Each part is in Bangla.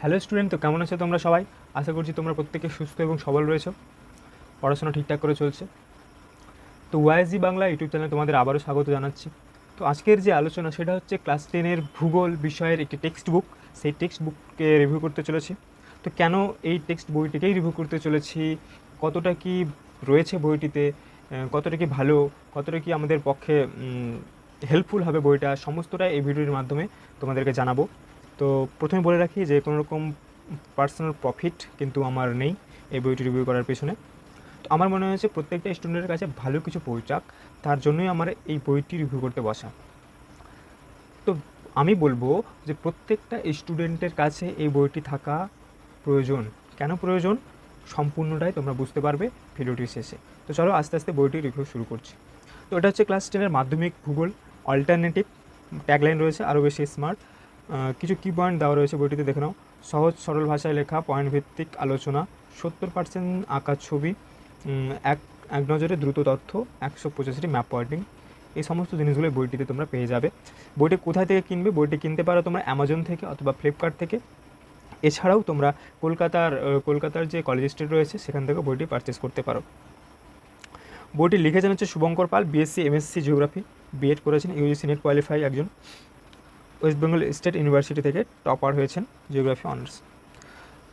হ্যালো স্টুডেন্ট, তো কেমন আছো তোমরা সবাই? আশা করছি তোমরা প্রত্যেকে সুস্থ এবং সবল রয়েছো। পড়াশোনা ঠিকঠাক করে চলছে। তো ওয়াইজি বাংলা ইউটিউব চ্যানেলে তোমাদের আবারও স্বাগত জানাচ্ছি। তো আজকের যে আলোচনা, সেটা হচ্ছে ক্লাস টেনের ভূগোল বিষয়ের একটি টেক্সট বুক। সেই টেক্সট বুককে রিভিউ করতে চলেছি। তো কেন এই টেক্সট বইটিকেই রিভিউ করতে চলেছি? কতটা কি রয়েছে বইটিতে? কতটা কি ভালো? কতটা কি আমাদের পক্ষে হেল্পফুল হবে বইটা? সমস্তটা এই ভিডিওর মাধ্যমে তোমাদেরকে জানাব। তো প্রথমে বলে রাখি যে কোনো রকম পার্সোনাল প্রফিট কিন্তু আমার নেই এই বইটি রিভিউ করার পেছনে। তো আমার মনে হয়েছে প্রত্যেকটা স্টুডেন্টের কাছে ভালো কিছু পৌঁছাক তার জন্যই আমার এই বইটি রিভিউ করতে বসা। তো আমি বলব যে প্রত্যেকটা স্টুডেন্টের কাছে এই বইটি থাকা প্রয়োজন। কেন প্রয়োজন? সম্পূর্ণটাই তোমরা বুঝতে পারবে ভিডিওটির শেষে। তো চলো আস্তে আস্তে বইটি রিভিউ শুরু করছি। তো এটা হচ্ছে ক্লাস টেনের মাধ্যমিক ভূগোল অল্টারনেটিভ ট্যাগলাইন রয়েছে আরও বেশি স্মার্ট কিছু কি পয়েন্ট দেওয়া রয়েছে বইটিতে, দেখে নাও। সহজ, সরল ভাষায় লেখা পয়েন্ট ভিত্তিক আলোচনা, সত্তর পার্সেন্ট আঁকা ছবি এক এক নজরে দ্রুত তথ্য, একশো পঁচাশিটি ম্যাপ পয়েন্টিং এই সমস্ত জিনিসগুলো বইটিতে তোমরা পেয়ে যাবে। বইটি কোথায় থেকে কিনবে? বইটি কিনতে পারো তোমরা অ্যামাজন থেকে অথবা ফ্লিপকার্ট থেকে। এছাড়াও তোমরা কলকাতার কলকাতার যে কলেজ স্ট্রিট রয়েছে, সেখান থেকে বইটি পারচেস করতে পারো। বইটি লিখেছেন হচ্ছে Shubhankar Pal BSc MSc geography BEd করেছেন ইউজিসি নেট কোয়ালিফাই একজন। ওয়েস্ট বেঙ্গল স্টেট ইউনিভার্সিটি থেকে টপার হয়েছেন জিওগ্রাফি অনার্স।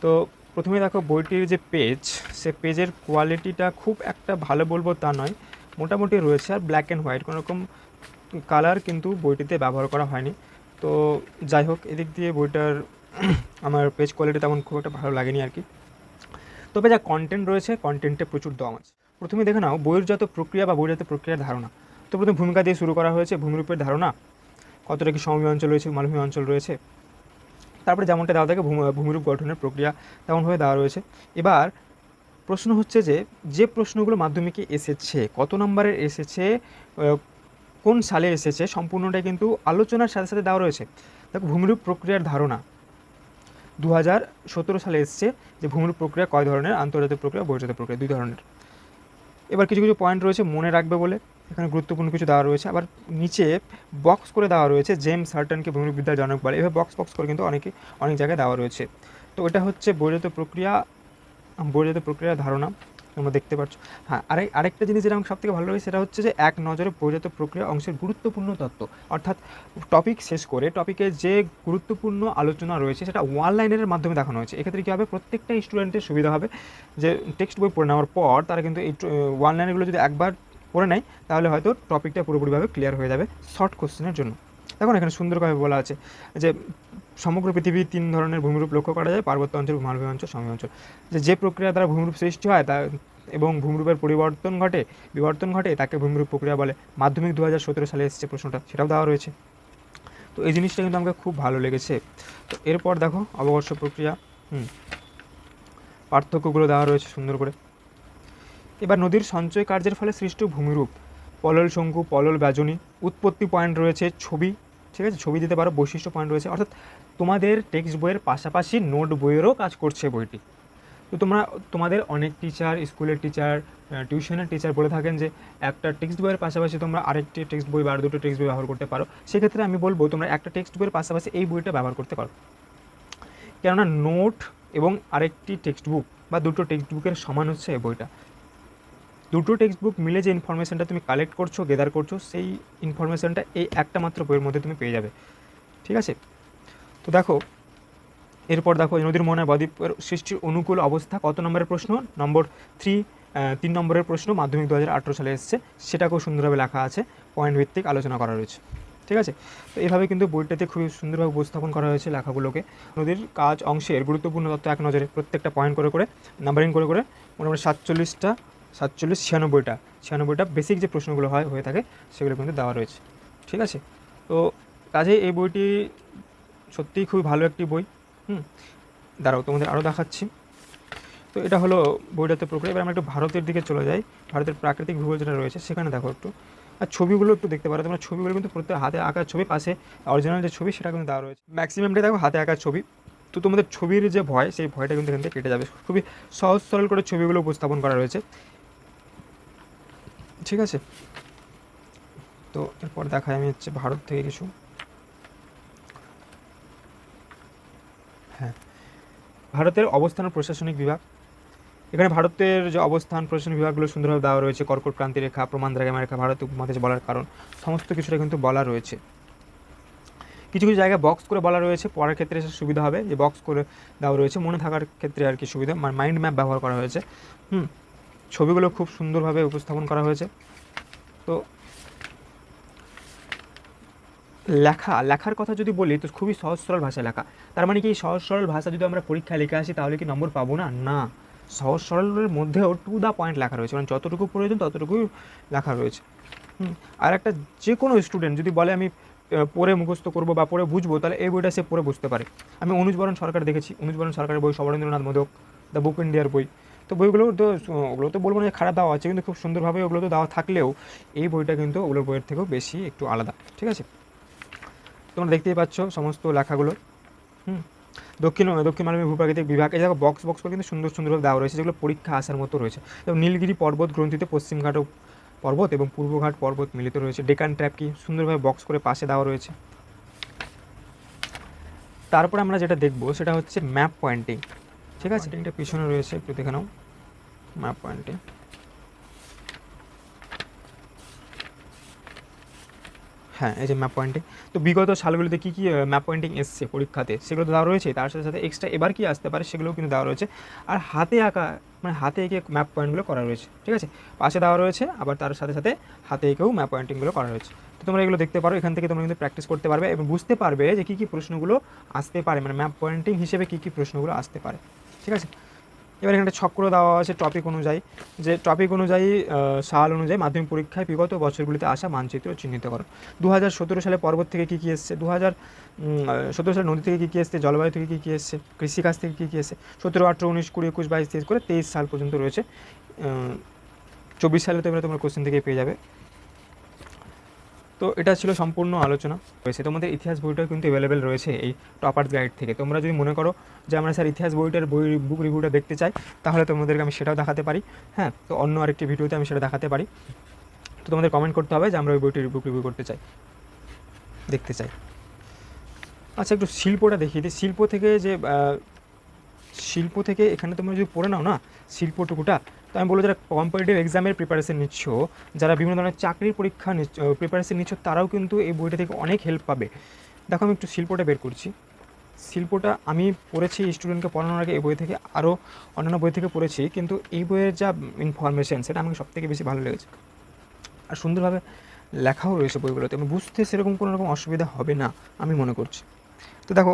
তো প্রথমে দেখো বইটির যে পেজ, সে পেজের কোয়ালিটিটা খুব একটা ভালো বলব তা নয়, মোটামুটি রয়েছে আর ব্ল্যাক অ্যান্ড হোয়াইট কোনো রকম কালার কিন্তু বইটিতে ব্যবহার করা হয়নি। তো যাই হোক, এদিক দিয়ে বইটার আমার পেজ কোয়ালিটি তেমন খুব একটা ভালো লাগেনি আর কি। তবে যা কন্টেন্ট রয়েছে কন্টেন্টে প্রচুর দম আছে। প্রথমে দেখে নাও, বইয়ের যত প্রক্রিয়া বা বইয়ের যত প্রক্রিয়ার ধারণা, তো প্রথমে ভূমিকা দিয়ে শুরু করা হয়েছে ভূমিরূপের ধারণা কতটা কি সমভূমি অঞ্চল রয়েছে মালভূমি অঞ্চল রয়েছে। তারপরে যেমনটা দেওয়া থাকে ভূমিরূপ গঠনের প্রক্রিয়া তেমনভাবে দেওয়া রয়েছে। এবার প্রশ্ন হচ্ছে যে যে প্রশ্নগুলো মাধ্যমিকে এসেছে, কত নম্বরের এসেছে কোন সালে এসেছে সম্পূর্ণটাই কিন্তু আলোচনার সাথে সাথে দেওয়া রয়েছে। দেখো, ভূমিরূপ প্রক্রিয়ার ধারণা দু হাজার সতেরো সালে এসছে যে ভূমিরূপ প্রক্রিয়া কয় ধরনের? আন্তর্জাতিক প্রক্রিয়া বহির্জাত প্রক্রিয়া, দুই ধরনের। এবার কিছু কিছু পয়েন্ট রয়েছে মনে রাখবে বলে। এখানে গুরুত্বপূর্ণ কিছু দেওয়া রয়েছে। আবার নিচে বক্স করে দেওয়া রয়েছে জেমস হার্টনকে ভূমিবিদ্যার জনক বলে। এভাবে বক্স বক্স করে কিন্তু অনেকে, অনেক জায়গায় দেওয়া রয়েছে। তো এটা হচ্ছে বৈজাত প্রক্রিয়া বৈজাত প্রক্রিয়ার ধারণা। তোমরা দেখতে পাচ্ছ। হ্যাঁ আরেক আরেকটা জিনিস যেটা আমার সবথেকে ভালো লাগে, সেটা হচ্ছে যে এক নজরে বৈজাত প্রক্রিয়া অংশের গুরুত্বপূর্ণ তত্ত্ব। অর্থাৎ টপিক শেষ করে টপিকে যে গুরুত্বপূর্ণ আলোচনা রয়েছে, সেটা ওয়ান লাইনের মাধ্যমে দেখানো হয়েছে। এক্ষেত্রে কী হবে? প্রত্যেকটা স্টুডেন্টের সুবিধা হবে যে টেক্সট বই পড়ে নেওয়ার পর তারা কিন্তু এই ওয়ান লাইনগুলো যদি একবার পড়ে নেয়, তাহলে হয়তো টপিকটা পুরোপুরিভাবে ক্লিয়ার হয়ে যাবে শর্ট কোশ্চেনের জন্য। দেখুন, এখানে সুন্দরভাবে বলা আছে যে সমগ্র পৃথিবীর তিন ধরনের ভূমিরূপ লক্ষ্য করা যায়, পার্বত্য অঞ্চল মালভূমি অঞ্চল সমী অঞ্চল। যে যে প্রক্রিয়া দ্বারা ভূমিরূপ সৃষ্টি হয়, তা এবং ভূমিরূপের পরিবর্তন ঘটে, বিবর্তন ঘটে, তাকে ভূমিরূপ প্রক্রিয়া বলে। মাধ্যমিক দু হাজার সতেরো সালে এসেছে প্রশ্নটা, সেটাও দেওয়া রয়েছে। তো এই জিনিসটা কিন্তু আমাকে খুব ভালো লেগেছে। তো এরপর দেখো, অবকর্ষ প্রক্রিয়া, হুম, পার্থক্যগুলো দেওয়া রয়েছে সুন্দর করে। এবার নদীর সঞ্চয় কার্যের ফলে সৃষ্ট ভূমিরূপ। পলল শঙ্কু, পলল ব্যাজনী, উৎপত্তি পয়েন্ট রয়েছে ছবি, ঠিক আছে? ছবি দিতে পারো, বৈশিষ্ট্য পয়েন্ট রয়েছে। অর্থাৎ তোমাদের টেক্সট বইয়ের পাশাপাশি নোট বইয়েরও কাজ করছে বইটি। তো তোমরা, তোমাদের অনেক টিচার স্কুলের টিচার টিউশনের টিচার বলে থাকেন যে, একটা টেক্সট বইয়ের পাশাপাশি তোমরা আরেকটি টেক্সট বই বা দুটো টেক্সট বই ব্যবহার করতে পারো। সেক্ষেত্রে আমি বলব, তোমরা একটা টেক্সট বইয়ের পাশাপাশি এই বইটা ব্যবহার করতে পারো। কেননা নোট এবং আরেকটি টেক্সট বুক বা দুটো টেক্সট বুকের সমান হচ্ছে এই বইটা। দুটো টেক্সট বুক মিলে যে ইনফরমেশনটা তুমি কালেক্ট করছ গেদার করছ, সেই ইনফরমেশনটা এই একটা মাত্র বইয়ের মধ্যে তুমি পেয়ে যাবে। ঠিক আছে? তো দেখো, এরপর দেখো নদীর মোহনায় বদ্বীপের সৃষ্টির অনুকূল অবস্থা কত নম্বরের প্রশ্ন? নম্বর থ্রি তিন নম্বরের প্রশ্ন মাধ্যমিক দু হাজার আঠেরো সালে এসেছে। সেটাকেও সুন্দরভাবে লেখা আছে পয়েন্ট ভিত্তিক আলোচনা করা রয়েছে। ঠিক আছে? তো এভাবে কিন্তু বইটাতে খুবই সুন্দরভাবে উপস্থাপন করা হয়েছে লেখাগুলোকে। নদীর কাজ অংশের গুরুত্বপূর্ণ তথ্য এক নজরে প্রত্যেকটা পয়েন্ট করে করে নাম্বারিং করে করে, মোটামুটি সাতচল্লিশটা সাতচল্লিশ, ছিয়ানব্বইটা। ছিয়ানব্বইটা বেসিক যে প্রশ্নগুলো হয়, হয়ে থাকে, সেগুলো কিন্তু দেওয়া রয়েছে। ঠিক আছে? তো কাজে এই বইটি সত্যিই খুবই ভালো একটি বই। হুম? দাঁড়াও, তোমাদের আরও দেখাচ্ছি। তো এটা হলো বইটাতে প্রক্রিয়া। এবার আমরা একটু ভারতের দিকে চলে যাই। ভারতের প্রাকৃতিক ভূগোল যেটা রয়েছে, সেখানে দেখো একটু। আর ছবিগুলো একটু দেখতে পারো। তোমরা ছবিগুলো কিন্তু প্রত্যেক হাতে আঁকা ছবি, পাশে অরিজিনাল যে ছবি, সেটা কিন্তু দেওয়া রয়েছে। ম্যাক্সিমামটা দেখো হাতে আঁকা ছবি। তো তোমাদের ছবির যে ভয়, সেই ভয়টা কিন্তু এখান থেকে কেটে যাবে। খুবই সহজ সরল করে ছবিগুলো উপস্থাপন করা রয়েছে। ঠিক আছে? তো এরপর দেখাই আমি হচ্ছে ভারত থেকে কিছু। হ্যাঁ। ভারতের অবস্থান প্রশাসনিক বিভাগ। এখানে ভারতের যে অবস্থান, প্রশাসনিক বিভাগগুলো সুন্দরভাবে দেওয়া রয়েছে, কর্কট ক্রান্তি রেখা, প্রমাণ দ্রাঘিমা রেখা ভারত উপমহাদেশ বলার কারণ, সমস্ত কিছুটা কিন্তু বলা রয়েছে। কিছু কিছু জায়গায় বক্স করে বলা রয়েছে, পড়ার ক্ষেত্রে সুবিধা হবে। যে বক্স করে দেওয়া রয়েছে, মনে থাকার ক্ষেত্রে আর কি সুবিধা মাইন্ড ম্যাপ ব্যবহার করা হয়েছে। হুম। ছবিগুলো খুব সুন্দরভাবে উপস্থাপন করা হয়েছে। তো লেখা, লেখার কথা যদি বলি, তো খুবই সহজ সরল ভাষায় লেখা। তার মানে কি সহজ সরল ভাষা যদি আমরা পরীক্ষায় লিখে আসি, তাহলে কি নম্বর পাবো না? না। সহজ সরলের মধ্যেও টু দ্য পয়েন্ট লেখা রয়েছে। মানে যতটুকু প্রয়োজন, ততটুকুই লেখা রয়েছে। আর একটা যে কোনো স্টুডেন্ট যদি বলে, আমি পড়ে মুখস্থ করব বা পড়ে বুঝব, তাহলে এই বইটা সে পড়ে বুঝতে পারে। আমি অনুজবরণ সরকার দেখেছি। অনুজ বরণ সরকারের বই সবরেন্দ্রনাথ মোদক দ্য বুক ইন্ডিয়ার বই। তো বইগুলো তো, ওগুলো তো বলব না যে খারাপ দেওয়া আছে, কিন্তু খুব সুন্দরভাবে ওগুলো তো দেওয়া থাকলেও এই বইটা কিন্তু ওগুলোর বইয়ের থেকেও বেশি একটু আলাদা, ঠিক আছে? তোমরা দেখতেই পাচ্ছ সমস্ত লেখাগুলো, হুম? দক্ষিণ দক্ষিণ মানবী ভূপ্রাকৃতিক বিভাগ, এই জায়গায় বক্স বক্স করে কিন্তু সুন্দর সুন্দরভাবে দেওয়া রয়েছে, যেগুলো পরীক্ষা আসার মতো রয়েছে। যেমন নীলগিরি পর্বত গ্রন্থিতে পশ্চিমঘাট পর্বত এবং পূর্বঘাট পর্বত মিলিত রয়েছে। ডেকান ট্র্যাপ কি সুন্দরভাবে বক্স করে পাশে দেওয়া রয়েছে। তারপরে আমরা যেটা দেখব সেটা হচ্ছে ম্যাপ পয়েন্টিং ঠিক আছে। এটা পিছনে রয়েছে, একটু দেখে নাও। ম্যাপ পয়েন্টে হ্যাঁ এই যে ম্যাপ পয়েন্টিং তো বিগত সালগুলিতে কী কী ম্যাপ পয়েন্টিং এসছে পরীক্ষাতে? সেগুলো দেওয়া রয়েছে, তার সাথে সাথে এক্সট্রা এবার কি আসতে পারে সেগুলোও কিন্তু দেওয়া রয়েছে। আর হাতে আঁকা মানে হাতে এঁকে ম্যাপ পয়েন্টগুলো করা রয়েছে, ঠিক আছে? পাশে দেওয়া রয়েছে, আবার তার সাথে সাথে হাতে এঁকেও ম্যাপ পয়েন্টিংগুলো করা রয়েছে। তো তোমরা এগুলো দেখতে পারো, এখান থেকে তোমরা কিন্তু প্র্যাকটিস করতে পারবে এবং বুঝতে পারবে যে কী কী প্রশ্নগুলো আসতে পারে। মানে ম্যাপ পয়েন্টিং হিসেবে কী কী প্রশ্নগুলো আসতে পারে। ঠিক আছে? এবার এখানে একটা ছক্র দেওয়া আছে টপিক অনুযায়ী। যে টপিক অনুযায়ী সাল অনুযায়ী মাধ্যমিক পরীক্ষায় বিগত বছরগুলিতে আসা মানচিত্র চিহ্নিত করো। দু হাজার সতেরো সালে পর্বত থেকে কী কী এসছে? দু হাজার সতেরো সালে নদী থেকে কী কী এসছে? জলবায়ু থেকে কী কী এসছে? কৃষিকাজ থেকে কী কী এসছে? সতেরো, আঠেরো, উনিশ, কুড়ি, একুশ, বাইশ, তেইশ করে তেইশ সাল পর্যন্ত রয়েছে। চব্বিশ সালে তো এবার তোমরা কোশ্চেন থেকে পেয়ে যাবে। তো এটা ছিল সম্পূর্ণ আলোচনা। রয়েছে। তোমাদের ইতিহাস বইটাও কিন্তু অ্যাভেলেবেল রয়েছে এই টপার্স গাইড থেকে। তোমরা যদি মনে করো যে আমরা স্যার ইতিহাস বইটার বই বুক রিভিউটা দেখতে চাই, তাহলে তোমাদেরকে আমি সেটাও দেখাতে পারি। হ্যাঁ তো অন্য আরেকটি ভিডিওতে আমি সেটা দেখাতে পারি। তো তোমাদের কমেন্ট করতে হবে যে আমরা ওই বইটির বুক রিভিউ করতে চাই, দেখতে চাই। আচ্ছা একটু শিল্পটা দেখিয়ে দিই। শিল্প থেকে যে শিল্প থেকে এখানে তোমরা যদি পড়ে নাও না, শিল্পটুকুটা তো আমি বলব যারা কম্পিটিটিভ এক্সামের প্রিপারেশন নিচ্ছ, যারা বিভিন্ন ধরনের চাকরির পরীক্ষা নিচ্ছ প্রিপারেশন নিচ্ছ, তারাও কিন্তু এই বইটা থেকে অনেক হেল্প পাবে। দেখো আমি একটু শিল্পটা বের করছি। শিল্পটা আমি পড়েছি স্টুডেন্টকে পড়ানোর আগে, এই বই থেকে আরও অন্যান্য বই থেকে পড়েছি, কিন্তু এই বইয়ের যা ইনফরমেশন সেটা আমাকে সবথেকে বেশি ভালো লেগেছে। আর সুন্দরভাবে লেখাও রয়েছে বইগুলোতে এবং বুঝতে সেরকম কোনো রকম অসুবিধা হবে না, আমি মনে করছি। তো দেখো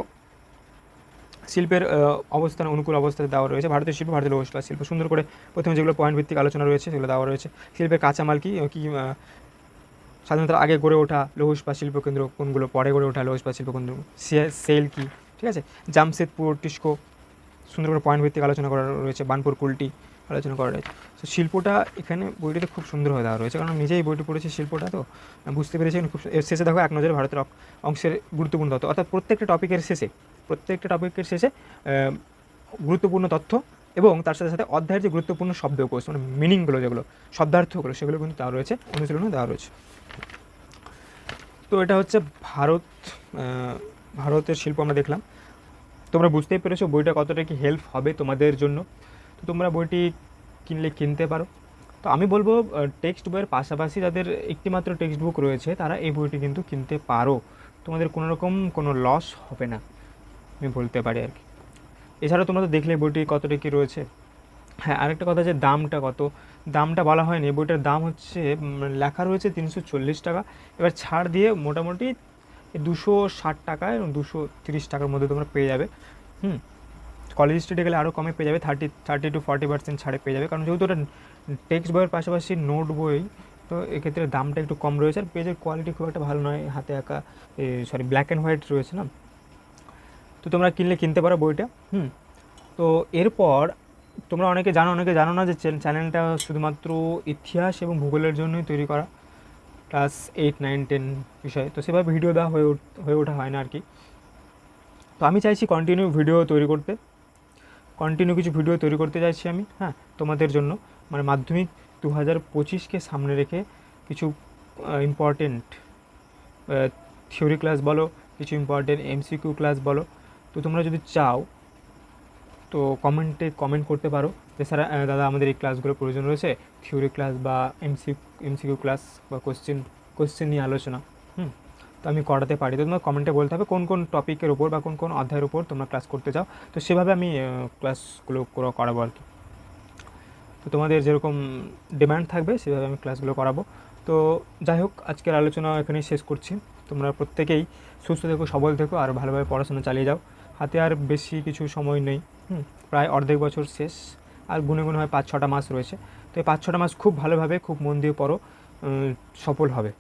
শিল্পের অবস্থান, অনুকূল অবস্থাতে দেওয়া রয়েছে। ভারতীয় শিল্প, ভারতীয় ইস্পাত শিল্প সুন্দর করে প্রথমে যেগুলো পয়েন্ট ভিত্তিক আলোচনা রয়েছে, সেগুলো দেওয়া রয়েছে। শিল্পের কাঁচামাল কি কি স্বাধীনতার আগে গড়ে ওঠা লৌহ ইস্পাত শিল্প কেন্দ্র কোনগুলো, পরে গড়ে ওঠা লৌহ ইস্পাত শিল্প কেন্দ্র সেল কি, ঠিক আছে? জামশেদপুর, টিস্কো, সুন্দর করে পয়েন্ট ভিত্তিক আলোচনা করা রয়েছে। বানপুর কুলটি আলোচনা করা রয়েছে। তো শিল্পটা এখানে বইটিতে খুব সুন্দরভাবে দেওয়া রয়েছে। কারণ নিজেই বইটি পড়েছি শিল্পটা, তো বুঝতে পেরেছি খুব শেষে দেখো এক নজরে ভারতের অংশের গুরুত্বপূর্ণ তথ্য। অর্থাৎ প্রত্যেকটা টপিকের শেষে, প্রত্যেকটা টপিকের শেষে গুরুত্বপূর্ণ তথ্য এবং তার সাথে সাথে অধ্যায়ের যে গুরুত্বপূর্ণ শব্দকোষ মানে মিনিংগুলো যেগুলো, শব্দার্থগুলো, সেগুলো কিন্তু দেওয়া রয়েছে, অনুশীলনও দেওয়া রয়েছে। তো এটা হচ্ছে ভারত ভারতের শিল্প আমরা দেখলাম। তোমরা বুঝতেই পেরেছ বইটা কতটা কি হেল্প হবে তোমাদের জন্য। তো তোমরা বইটি কিনলে কিনতে পারো। তো আমি বলব টেক্সট বইয়ের পাশাপাশি যাদের একটিমাত্র টেক্সট বুক রয়েছে, তারা এই বইটি কিন্তু কিনতে পারো। তোমাদের কোনো রকম কোনো লস হবে না, আমি বলতে পারি আর কি। এছাড়া তোমরা তো দেখলে বইটি কতটা কি রয়েছে। হ্যাঁ আরেকটা কথা যে দামটা কত। দামটা বলা হয়নি, বইটার দাম হচ্ছে লেখা রয়েছে তিনশো চল্লিশ টাকা। এবার ছাড় দিয়ে মোটামুটি দুশো ষাট টাকা এবং দুশো তিরিশ টাকার মধ্যে তোমরা পেয়ে যাবে। হুম কলেজ স্ট্রিটে গেলে আরও কমে পেয়ে যাবে thirty thirty to forty percent ছাড়ে পেয়ে যাবে। কারণ যেহেতু ওটা টেক্সট বইয়ের পাশাপাশি নোট বই, তো এক্ষেত্রে দামটা একটু কম রয়েছে। আর পেজের কোয়ালিটি খুব একটা ভালো নয়, হাতে আঁকা সরি ব্ল্যাক অ্যান্ড হোয়াইট রয়েছে না। তো তোমরা কিনলে কিনতে পারো বইটা, হুম। তো এরপর তোমরা অনেকে জানো অনেকে জানো না যে চ্যানেলটা শুধুমাত্র ইতিহাস এবং ভূগোলের জন্যই তৈরি করা ক্লাস এইট নাইন টেন বিষয়ে। তো সেভাবে ভিডিও দেওয়া হয়ে হয়ে ওঠা হয় না আর কি। তো আমি চাইছি কন্টিনিউ ভিডিও তৈরি করতে। কন্টিনিউ কিছু ভিডিও তৈরি করতে চাইছি আমি হ্যাঁ তোমাদের জন্য। মানে মাধ্যমিক দু হাজার পঁচিশকে সামনে রেখে কিছু ইম্পর্টেন্ট থিওরি ক্লাস বলো, কিছু ইম্পর্টেন্ট এমসিকিউ ক্লাস বলো। তো তোমরা যদি চাও, তো কমেন্টে কমেন্ট করতে পারো। যে স্যার দাদা, আমাদের এই ক্লাসগুলো প্রয়োজন রয়েছে থিওরি ক্লাস বা এমসি এমসিকিউ ক্লাস বা কোশ্চেন কোশ্চেন নিয়ে আলোচনা। তো আমি করাতে পারি। তো তোমরা কমেন্টে বলতে হবে কোন কোন টপিকের উপর বা কোন কোন অধ্যায়ের উপর তোমরা ক্লাস করতে চাও। তো সেভাবে আমি ক্লাসগুলো করা- করাবো আর কি তো তোমাদের যেরকম ডিমান্ড থাকবে, সেভাবে আমি ক্লাসগুলো করাবো। তো যাই হোক, আজকের আলোচনা এখানেই শেষ করছি। তোমরা প্রত্যেকেই সুস্থ থেকো, সবল থেকো, আর ভালোভাবে পড়াশোনা চালিয়ে যাও। হাতে আর বেশি কিছু সময় নেই প্রায় অর্ধেক বছর শেষ, আর গুনে গুনে হয় পাঁচ ছটা মাস রয়েছে। তো এই পাঁচ ছটা মাস খুব ভালোভাবে, খুব মন দিয়ে পড়ো সফল হবে।